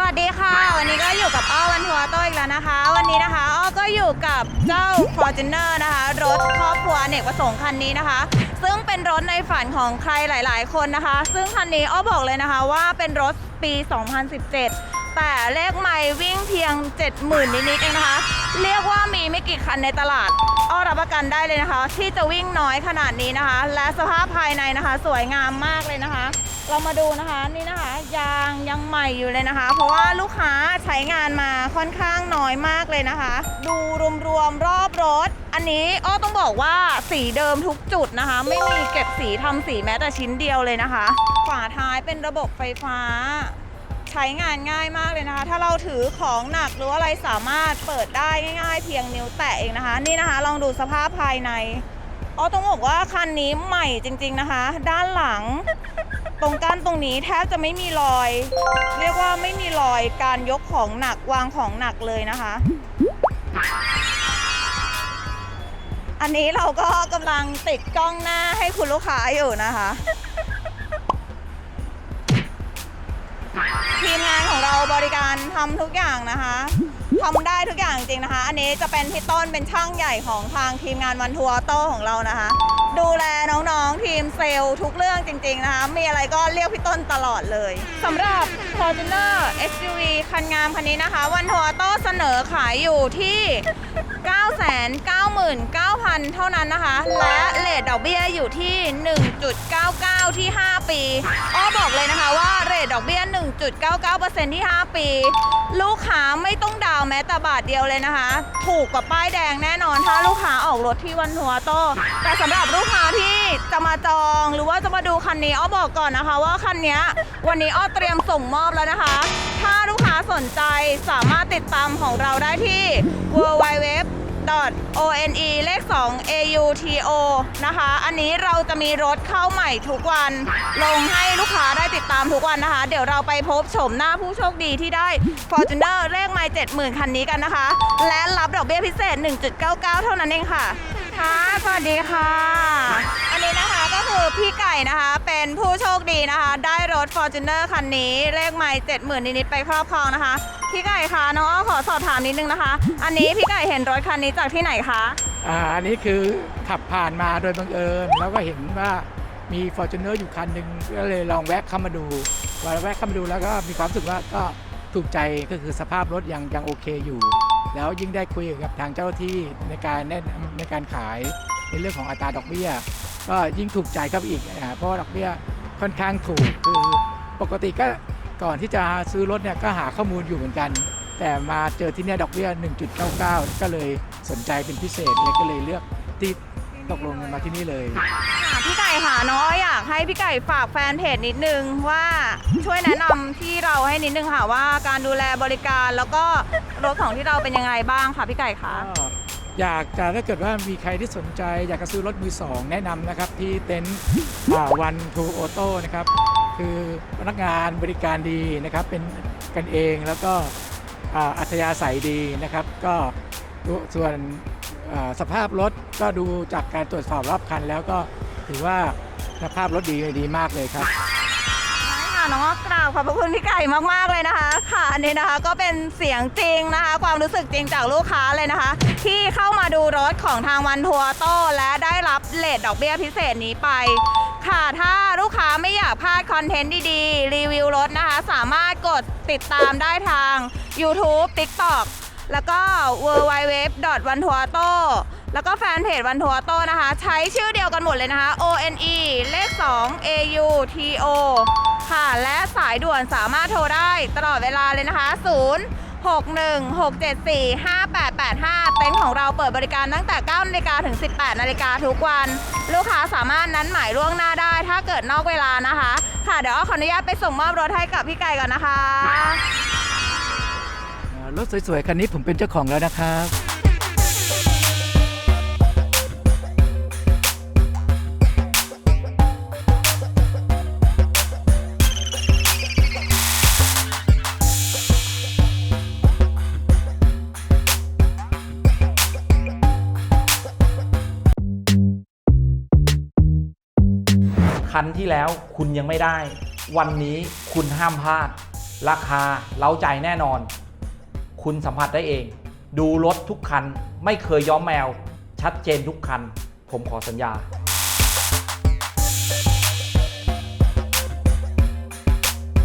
สวัสดีค่ะ วันนี้ก็อยู่กับอ้อวันทัวร์โต้อีกแล้วนะคะ วันนี้นะคะอ้อก็อยู่กับเจ้า Fortuner นะคะ รถครอบครัวเนกประสงค์คันนี้นะคะ ซึ่งเป็นรถในฝันของใครหลาย ๆ คนนะคะ ซึ่งคันนี้อ้อบอกเลยนะคะว่าเป็นรถปี 2017 แต่เลขไม่วิ่งเพียง 70,000 นิดๆเองนะคะ เรียกว่ามีไม่กี่คันในตลาดอ้อรับประกันได้เลยนะคะ ที่จะวิ่งน้อยขนาดนี้นะคะ และสภาพภายในนะคะ สวยงามมากเลยนะคะ เรามาดูนะคะนี่นะคะ ยางยังใหม่อยู่เลยนะคะ เพราะว่าลูกค้าใช้งานมาค่อนข้างน้อยมากเลยนะคะ ดูรวมๆรอบรถ อันนี้อ้อต้องบอกว่าสีเดิมทุกจุดนะคะ ไม่มีเก็บสีทำสีแม้แต่ชิ้นเดียวเลยนะคะฝาท้ายเป็นระบบไฟฟ้า ใช้งานง่ายมากเลยนะคะ ถ้าเราถือของหนักหรือว่าอะไรสามารถเปิดได้ง่าย ๆ เพียงนิ้วแตะเองนะคะ นี่นะคะ ลองดูสภาพภายในอ๋อต้องบอกว่าคันนี้ใหม่จริง ๆนะคะ ด้านหลัง ตรงก้านตรงนี้แทบจะไม่มีรอย เรียกว่าไม่มีรอยการยกของหนักวางของหนักเลยนะคะ อันนี้เราก็กำลังติดกล้องหน้าให้คุณลูกค้าอยู่นะคะ ทีมงานของเราบริการทำทุกอย่างนะคะ ทำได้ทุกอย่างจริงนะคะ อันนี้จะเป็นพี่ต้นเป็นช่างใหญ่ของทางทีมงานวันทัวร์โต้ของเรานะคะ ดูแลน้องๆทีมเซลล์ทุกเรื่องจริง ๆ นะคะ มีอะไรก็เรียกพี่ต้นตลอดเลยสำหรับ Fortuner SUV คันงามคันนี้นะคะ วันทัวร์โต้เสนอขายอยู่ที่ 999,000 เท่านั้นนะคะ และเลทดอกเบี้ยอยู่ที่ 1.99 ที่ 5 ปีอ้อบอกเลยนะคะว่าเรทดอกเบี้ย 1.99%ที่ 5 ปี ลูกค้าไม่ต้องดาวแม้แต่บาทเดียวเลยนะคะ ถูกกว่าป้ายแดงแน่นอนถ้าลูกค้าออกรถที่วันหัวโต แต่สำหรับลูกค้าที่จะมาจองหรือว่าจะมาดูคันนี้อ้อบอกก่อนนะคะ ว่าคันนี้วันนี้อ้อเตรียมส่งมอบแล้วนะคะ ถ้าลูกค้าสนใจสามารถติดตามของเราได้ที่ one เลข 2 auto นะคะ อันนี้เราจะมีรถเข้าใหม่ทุกวัน ลงให้ลูกค้าได้ติดตามทุกวันนะคะ เดี๋ยวเราไปพบชมหน้าผู้โชคดีที่ได้ Fortuner เลขไม่70,000 คันนี้กันนะคะ และรับดอกเบี้ยพิเศษ 1.99 เท่านั้นเองค่ะ ค่ะ สวัสดีค่ะ คือพี่ไก่นะคะ เป็นผู้โชคดีนะคะ ได้รถ Fortuner คันนี้ เลขไม่70,000นิดๆไปครอบครองนะคะ พี่ไก่คะน้องอ้อขอสอบถามนิดนึงนะคะ อันนี้พี่ไก่เห็นรถคันนี้จากที่ไหนคะอ่าอันนี้คือขับผ่านมาโดยบังเอิญแล้วก็เห็นว่ามี f o r t u n e r อยู่คันหนึ่งก็เลยลองแวะเข้ามาดูพอแวะเข้ามาดูแล้วก็มีความรู้สึกว่าก็ถูกใจก็คือสภาพรถยังยังโอเคอยู่ แล้วยิ่งได้คุยกับทางเจ้าหน้าที่ในการแนะนำในการขายในเรื่องของอัตราดอกเบี้ย ก็ยิ่งถูกใจเข้าไปอีกอ่าเพราะว่าดอกเบี้ยค่อนข้างถูกคือปกติก็ก่อนที่จะซื้อรถเนี่ยก็หาข้อมูลอยู่เหมือนกัน แต่มาเจอที่เนี่ยดอกเบี้ย 1.99 ก็เลยสนใจเป็นพิเศษเลยก็เลยเลือกที่ตกลงกันมาที่นี่เลย ค่ะพี่ไก่ค่ะน้องอ้ออยากให้พี่ไก่ฝากแฟนเพจนิดนึงว่าช่วยแนะนำที่เราให้นิดนึงค่ะว่าการดูแลบริการแล้วก็รถของที่เราเป็นยังไงบ้างค่ะพี่ไก่คะ ก็ อยากจะถ้าเกิดว่ามีใครที่สนใจ อยากจะซื้อรถมือสองแนะนำนะครับ ที่เต็นท์วันทูออโต้นะครับ คือพนักงานบริการดีนะครับ เป็นกันเองแล้วก็อัธยาศัยดีนะครับ ก็ส่วนสภาพรถก็ดูจากการตรวจสอบรอบคันแล้วก็ถือว่าสภาพรถดีดีมากเลยครับ น้องอ้อกราบขอบพระคุณพี่ไก่มากๆเลยนะคะ ค่ะอันนี้นะคะก็เป็นเสียงจริงนะคะ ความรู้สึกจริงจากลูกค้าเลยนะคะ ที่เข้ามาดูรถของทางวันทัวร์โต้และได้รับเลทดอกเบี้ยพิเศษนี้ไป ค่ะถ้าลูกค้าไม่อยากพลาดคอนเทนต์ดีๆ รีวิวรถนะคะ สามารถกดติดตามได้ทาง YouTube TikTok แล้วก็ w w w วันทัวโตแล้วก็แฟนเพจวันทัวโตนะคะ ใช้ชื่อเดียวกันหมดเลยนะคะ O N E เลข 2 A U T O ค่ะ และสายด่วนสามารถโทรได้ตลอดเวลาเลยนะคะ 0 6 1 6 7 4 5 8 8 5 เต็นท์ของเราเปิดบริการตั้งแต่9นาฬิกาถึง 18นาฬิกาทุกวัน ลูกค้าสามารถนัดหมายล่วงหน้าได้ ถ้าเกิดนอกเวลานะคะ ค่ะเดี๋ยวอ้อขออนุญาตไปส่งมอบรถให้กับพี่ไก่ก่อนนะคะ รถสวยๆคันนี้ผมเป็นเจ้าของแล้วนะครับ คันที่แล้วคุณยังไม่ได้ วันนี้คุณห้ามพลาด ราคาเล้าใจแน่นอน คุณสัมผัสได้เอง ดูรถทุกคันไม่เคยย้อมแมว ชัดเจนทุกคัน ผมขอสัญญา